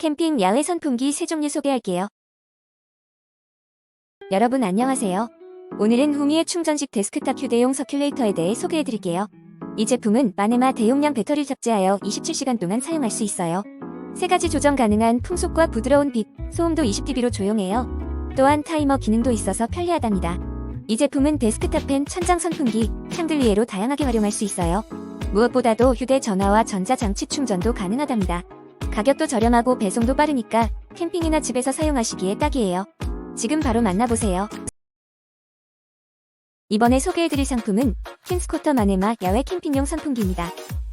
캠핑 야외 선풍기 세 종류 소개할게요. 여러분 안녕하세요. 오늘은 후미의 충전식 데스크탑 휴대용 서큘레이터에 대해 소개해드릴게요. 이 제품은 마네마 대용량 배터리를 탑재하여 27시간 동안 사용할 수 있어요. 세 가지 조정 가능한 풍속과 부드러운 빛, 소음도 20dB로 조용해요. 또한 타이머 기능도 있어서 편리하답니다. 이 제품은 데스크탑 팬, 천장 선풍기, 샹들리에로 다양하게 활용할 수 있어요. 무엇보다도 휴대전화와 전자장치 충전도 가능하답니다. 가격도 저렴하고 배송도 빠르니까 캠핑이나 집에서 사용하시기에 딱이에요. 지금 바로 만나보세요. 이번에 소개해드릴 상품은 킨스코터 마네마 야외 캠핑용 선풍기입니다.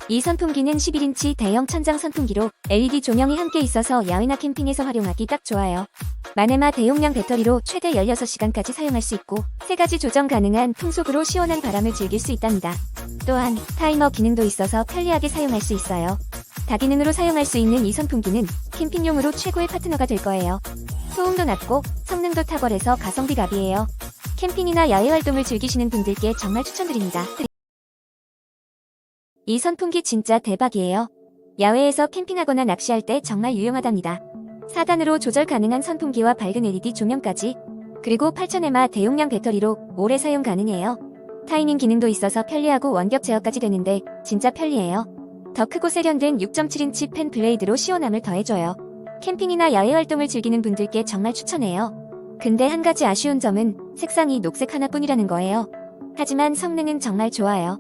이 선풍기는 11인치 대형 천장 선풍기로 LED 조명이 함께 있어서 야외나 캠핑에서 활용하기 딱 좋아요. 마네마 대용량 배터리로 최대 16시간까지 사용할 수 있고 세 가지 조정 가능한 풍속으로 시원한 바람을 즐길 수 있답니다. 또한 타이머 기능도 있어서 편리하게 사용할 수 있어요. 다기능으로 사용할 수 있는 이 선풍기는 캠핑용으로 최고의 파트너가 될 거예요. 소음도 낮고 성능도 탁월해서 가성비 갑이에요. 캠핑이나 야외 활동을 즐기시는 분들께 정말 추천드립니다. 이 선풍기 진짜 대박이에요. 야외에서 캠핑하거나 낚시할 때 정말 유용하답니다. 4단으로 조절 가능한 선풍기와 밝은 LED 조명까지 그리고 8000에마 대용량 배터리로 오래 사용 가능해요. 타이밍 기능도 있어서 편리하고 원격 제어까지 되는데 진짜 편리해요. 더 크고 세련된 6.7인치 펜 블레이드로 시원함을 더해줘요. 캠핑이나 야외 활동을 즐기는 분들께 정말 추천해요. 근데 한 가지 아쉬운 점은 색상이 녹색 하나뿐이라는 거예요. 하지만 성능은 정말 좋아요.